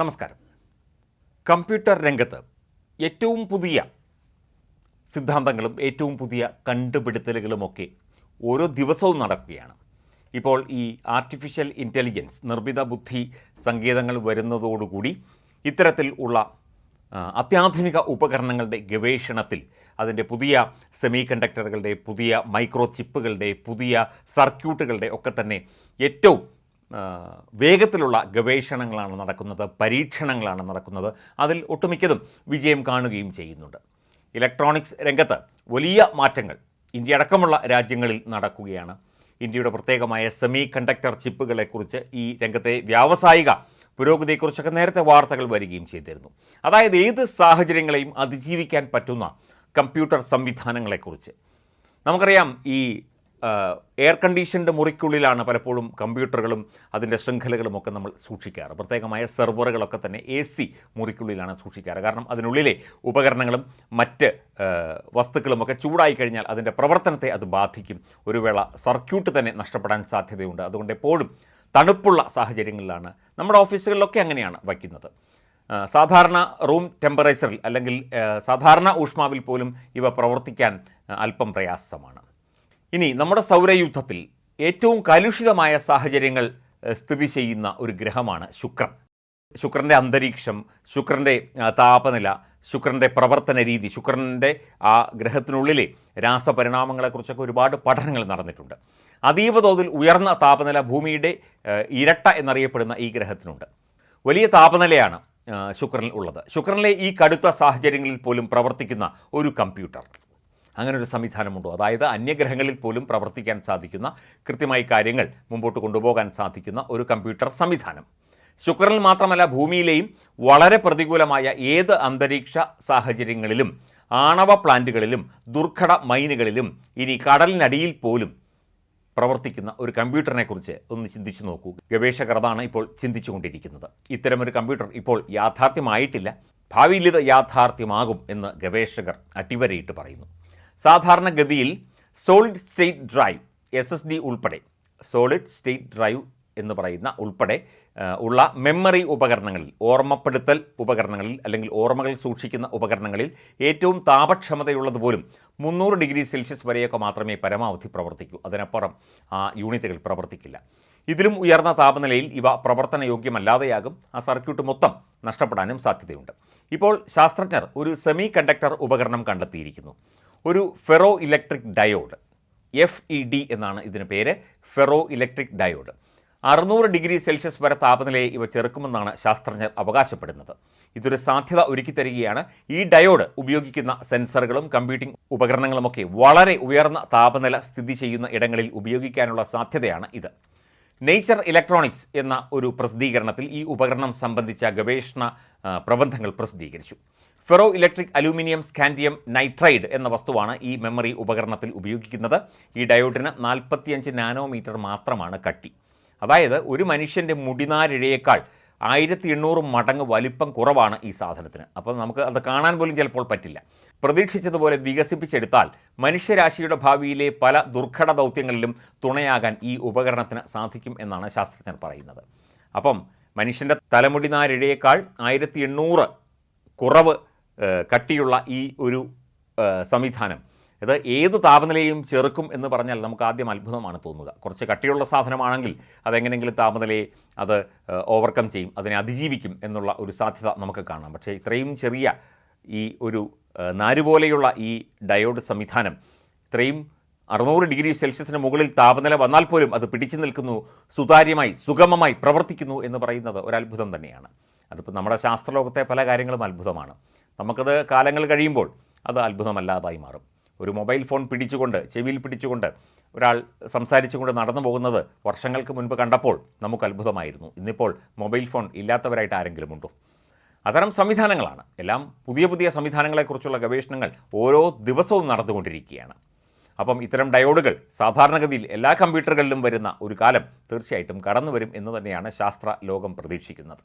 നമസ്കാരം. കമ്പ്യൂട്ടർ രംഗത്ത് ഏറ്റവും പുതിയ സിദ്ധാന്തങ്ങളും ഏറ്റവും പുതിയ കണ്ടുപിടുത്തലുകളുമൊക്കെ ഓരോ ദിവസവും നടക്കുകയാണ്. ഇപ്പോൾ ഈ ആർട്ടിഫിഷ്യൽ ഇന്റലിജൻസ് നിർമ്മിത ബുദ്ധി സങ്കേതങ്ങൾ വരുന്നതോടുകൂടി ഇത്തരത്തിൽ ഉള്ള അത്യാധുനിക ഉപകരണങ്ങളുടെ ഗവേഷണത്തിൽ അതിന്റെ പുതിയ സെമി കണ്ടക്ടറുകളുടെ പുതിയ മൈക്രോ ചിപ്പുകളുടെ പുതിയ സർക്യൂട്ടുകളുടെ ഒക്കെ തന്നെ ഏറ്റവും വേഗത്തിലുള്ള ഗവേഷണങ്ങളാണ് നടക്കുന്നത് പരീക്ഷണങ്ങളാണ് നടക്കുന്നത്. അതിൽ ഒട്ടുമിക്കതും വിജയം കാണുകയും ചെയ്യുന്നുണ്ട്. ഇലക്ട്രോണിക്സ് രംഗത്ത് വലിയ മാറ്റങ്ങൾ ഇന്ത്യ അടക്കമുള്ള രാജ്യങ്ങളിൽ നടക്കുകയാണ്. ഇന്ത്യയുടെ പ്രത്യേകമായ സെമി കണ്ടക്ടർ ചിപ്പുകളെക്കുറിച്ച് ഈ രംഗത്തെ വ്യാവസായിക പുരോഗതിയെക്കുറിച്ചൊക്കെ നേരത്തെ വാർത്തകൾ വരികയും ചെയ്തിരുന്നു. അതായത് ഏത് സാഹചര്യങ്ങളെയും അതിജീവിക്കാൻ പറ്റുന്ന കമ്പ്യൂട്ടർ സംവിധാനങ്ങളെക്കുറിച്ച്. നമുക്കറിയാം ഈ എയർ കണ്ടീഷൻഡ് മുറിക്കുള്ളിലാണ് പലപ്പോഴും കമ്പ്യൂട്ടറുകളും അതിന്റെ ശൃംഖലകളും ഒക്കെ നമ്മൾ സൂക്ഷിക്കാറ്. പ്രത്യേകമായ സെർവറുകളൊക്കെ തന്നെ എ സി മുറിക്കുള്ളിലാണ് സൂക്ഷിക്കാറ്. കാരണം അതിനുള്ളിലെ ഉപകരണങ്ങളും മറ്റ് വസ്തുക്കളും വസ്തുക്കളുമൊക്കെ ചൂടായി കഴിഞ്ഞാൽ അതിന്റെ പ്രവർത്തനത്തെ അത് ബാധിക്കും. ഒരു വേള സർക്യൂട്ട് തന്നെ നഷ്ടപ്പെടാൻ സാധ്യതയുണ്ട്. അതുകൊണ്ട് എപ്പോഴും തണുപ്പുള്ള സാഹചര്യങ്ങളിലാണ് നമ്മുടെ ഓഫീസുകളിലൊക്കെ അങ്ങനെയാണ് വയ്ക്കുന്നത്. സാധാരണ റൂം ടെമ്പറേച്ചറിൽ അല്ലെങ്കിൽ സാധാരണ ഊഷ്മാവിൽ പോലും ഇവ പ്രവർത്തിക്കാൻ അല്പം പ്രയാസമാണ്. ഇനി നമ്മുടെ സൗരയൂഥത്തിൽ ഏറ്റവും കലുഷിതമായ സാഹചര്യങ്ങൾ സ്ഥിതി ചെയ്യുന്ന ഒരു ഗ്രഹമാണ് ശുക്രൻ. ശുക്രന്റെ അന്തരീക്ഷം ശുക്രന്റെ താപനില ശുക്രന്റെ പ്രവർത്തന രീതി ശുക്രന്റെ ആ ഗ്രഹത്തിനുള്ളിലെ രാസപരിണാമങ്ങളെക്കുറിച്ചൊക്കെ ഒരുപാട് പഠനങ്ങൾ നടന്നിട്ടുണ്ട്. അതീവ തോതിൽ ഉയർന്ന താപനില ഭൂമിയുടെ ഇരട്ട എന്നറിയപ്പെടുന്ന ഈ ഗ്രഹത്തിനുണ്ട്. വലിയ താപനിലയാണ് ശുക്രനിൽ ഉള്ളത്. ശുക്രനിലെ ഈ കടുത്ത സാഹചര്യങ്ങളിൽ പോലും പ്രവർത്തിക്കുന്ന ഒരു കമ്പ്യൂട്ടർ. അങ്ങനെ ഒരു സംവിധാനമുണ്ടോ? അതായത് അന്യഗ്രഹങ്ങളിൽ പോലും പ്രവർത്തിക്കാൻ സാധിക്കുന്ന കൃത്യമായി കാര്യങ്ങൾ മുമ്പോട്ട് കൊണ്ടുപോകാൻ സാധിക്കുന്ന ഒരു കമ്പ്യൂട്ടർ സംവിധാനം. ശുക്രനിൽ മാത്രമല്ല ഭൂമിയിലെയും വളരെ പ്രതികൂലമായ ഏത് അന്തരീക്ഷ സാഹചര്യങ്ങളിലും ആണവ പ്ലാന്റുകളിലും ദുർഘട മൈനുകളിലും ഇനി കടലിനടിയിൽ പോലും പ്രവർത്തിക്കുന്ന ഒരു കമ്പ്യൂട്ടറിനെക്കുറിച്ച് ഒന്ന് ചിന്തിച്ചു നോക്കൂ. ഗവേഷകർ അതാണ് ഇപ്പോൾ ചിന്തിച്ചുകൊണ്ടിരിക്കുന്നത്. ഇത്തരമൊരു കമ്പ്യൂട്ടർ ഇപ്പോൾ യാഥാർത്ഥ്യമായിട്ടില്ല. ഭാവിയിൽ ഇത് യാഥാർത്ഥ്യമാകും എന്ന് ഗവേഷകർ അടിവരയിട്ട് പറയുന്നു. സാധാരണഗതിയിൽ solid state drive S S D ഉൾപ്പെടെ സോളിഡ് സ്റ്റേറ്റ് ഡ്രൈവ് എന്ന് പറയുന്ന ഉൾപ്പെടെ ഉള്ള മെമ്മറി ഉപകരണങ്ങളിൽ ഓർമ്മപ്പെടുത്തൽ ഉപകരണങ്ങളിൽ അല്ലെങ്കിൽ ഓർമ്മകൾ സൂക്ഷിക്കുന്ന ഉപകരണങ്ങളിൽ ഏറ്റവും താപക്ഷമതയുള്ളത് പോലും മുന്നൂറ് ഡിഗ്രി സെൽഷ്യസ് വരെയൊക്കെ മാത്രമേ പരമാവധി പ്രവർത്തിക്കൂ. അതിനപ്പുറം ആ യൂണിറ്റുകൾ പ്രവർത്തിക്കില്ല. ഇതിലും ഉയർന്ന താപനിലയിൽ ഇവ പ്രവർത്തനയോഗ്യമല്ലാതെയാകും. ആ സർക്യൂട്ട് മൊത്തം നഷ്ടപ്പെടാനും സാധ്യതയുണ്ട്. ഇപ്പോൾ ശാസ്ത്രജ്ഞർ ഒരു സെമി കണ്ടക്ടർ ഉപകരണം കണ്ടെത്തിയിരിക്കുന്നു. ഒരു ferroelectric diode F E D എന്നാണ് ഇതിന് പേര് ഫെറോ ഇലക്ട്രിക് ഡയോഡ്. അറുന്നൂറ് ഡിഗ്രി സെൽഷ്യസ് വരെ താപനിലയെ ഇവ ചെറുക്കുമെന്നാണ് ശാസ്ത്രജ്ഞർ അവകാശപ്പെടുന്നത്. ഇതൊരു സാധ്യത ഒരുക്കി തരികയാണ്. ഈ ഡയോഡ് ഉപയോഗിക്കുന്ന സെൻസറുകളും കമ്പ്യൂട്ടിംഗ് ഉപകരണങ്ങളുമൊക്കെ വളരെ ഉയർന്ന താപനില സ്ഥിതി ചെയ്യുന്ന ഇടങ്ങളിൽ ഉപയോഗിക്കാനുള്ള സാധ്യതയാണ് ഇത്. നേച്ചർ ഇലക്ട്രോണിക്സ് എന്ന ഒരു പ്രസിദ്ധീകരണത്തിൽ ഈ ഉപകരണം സംബന്ധിച്ച ഗവേഷണ പ്രബന്ധങ്ങൾ പ്രസിദ്ധീകരിച്ചു. Ferroelectric aluminium scandium nitride എന്ന വസ്തുവാണ് ഈ മെമ്മറി ഉപകരണത്തിൽ ഉപയോഗിക്കുന്നത്. ഈ ഡയോഡിന് നാൽപ്പത്തിയഞ്ച് നാനോമീറ്റർ മാത്രമാണ് കട്ടി. അതായത് ഒരു മനുഷ്യന്റെ മുടിനാരിഴയേക്കാൾ ആയിരത്തി എണ്ണൂറ് മടങ്ങ് വലിപ്പം കുറവാണ് ഈ സാധനത്തിന്. അപ്പോൾ നമുക്ക് അത് കാണാൻ പോലും ചിലപ്പോൾ പറ്റില്ല. പ്രതീക്ഷിച്ചതുപോലെ വികസിപ്പിച്ചെടുത്താൽ മനുഷ്യരാശിയുടെ ഭാവിയിലെ പല ദുർഘട ദൗത്യങ്ങളിലും തുണയാകാൻ ഈ ഉപകരണത്തിന് സാധിക്കും എന്നാണ് ശാസ്ത്രജ്ഞർ പറയുന്നത്. അപ്പം മനുഷ്യന്റെ തലമുടിനാരിഴയേക്കാൾ ആയിരത്തി എണ്ണൂറ് കുറവ് കട്ടിയുള്ള ഈ ഒരു സംവിധാനം. ഇത് ഏത് താപനിലയും ചെറുക്കും എന്ന് പറഞ്ഞാൽ നമുക്ക് ആദ്യം അത്ഭുതമാണ് തോന്നുക. കുറച്ച് കട്ടിയുള്ള സാധനമാണെങ്കിൽ അതെങ്ങനെയെങ്കിലും താപനിലയെ അത് ഓവർകം ചെയ്യും അതിനെ അതിജീവിക്കും എന്നുള്ള ഒരു സാധ്യത നമുക്ക് കാണാം. പക്ഷേ ഇത്രയും ചെറിയ ഈ ഒരു നാരുപോലെയുള്ള ഈ ഡയോഡ് സംവിധാനം ഇത്രയും അറുന്നൂറ് ഡിഗ്രി സെൽഷ്യസിന് മുകളിൽ താപനില വന്നാൽ പോലും അത് പിടിച്ചു നിൽക്കുന്നു സുതാര്യമായി സുഗമമായി പ്രവർത്തിക്കുന്നു എന്ന് പറയുന്നത് ഒരത്ഭുതം തന്നെയാണ്. അതിപ്പോൾ നമ്മുടെ ശാസ്ത്രലോകത്തെ പല കാര്യങ്ങളും അത്ഭുതമാണ്. നമുക്കത് കാലങ്ങൾ കഴിയുമ്പോൾ അത് അത്ഭുതമല്ലാതായി മാറും. ഒരു മൊബൈൽ ഫോൺ പിടിച്ചുകൊണ്ട് ചെവിയിൽ പിടിച്ചുകൊണ്ട് ഒരാൾ സംസാരിച്ചുകൊണ്ട് നടന്നു പോകുന്നത് വർഷങ്ങൾക്ക് മുൻപ് കണ്ടപ്പോൾ നമുക്ക് അത്ഭുതമായിരുന്നു. ഇന്നിപ്പോൾ മൊബൈൽ ഫോൺ ഇല്ലാത്തവരായിട്ട് ആരെങ്കിലും ഉണ്ടോ? അത്തരം സംവിധാനങ്ങളാണ്. എല്ലാം പുതിയ പുതിയ സംവിധാനങ്ങളെക്കുറിച്ചുള്ള ഗവേഷണങ്ങൾ ഓരോ ദിവസവും നടന്നുകൊണ്ടിരിക്കുകയാണ്. അപ്പം ഇത്തരം ഡയോഡുകൾ സാധാരണഗതിയിൽ എല്ലാ കമ്പ്യൂട്ടറുകളിലും വരുന്ന ഒരു കാലം തീർച്ചയായിട്ടും കടന്നു വരും എന്ന് തന്നെയാണ് ശാസ്ത്ര ലോകം പ്രതീക്ഷിക്കുന്നത്.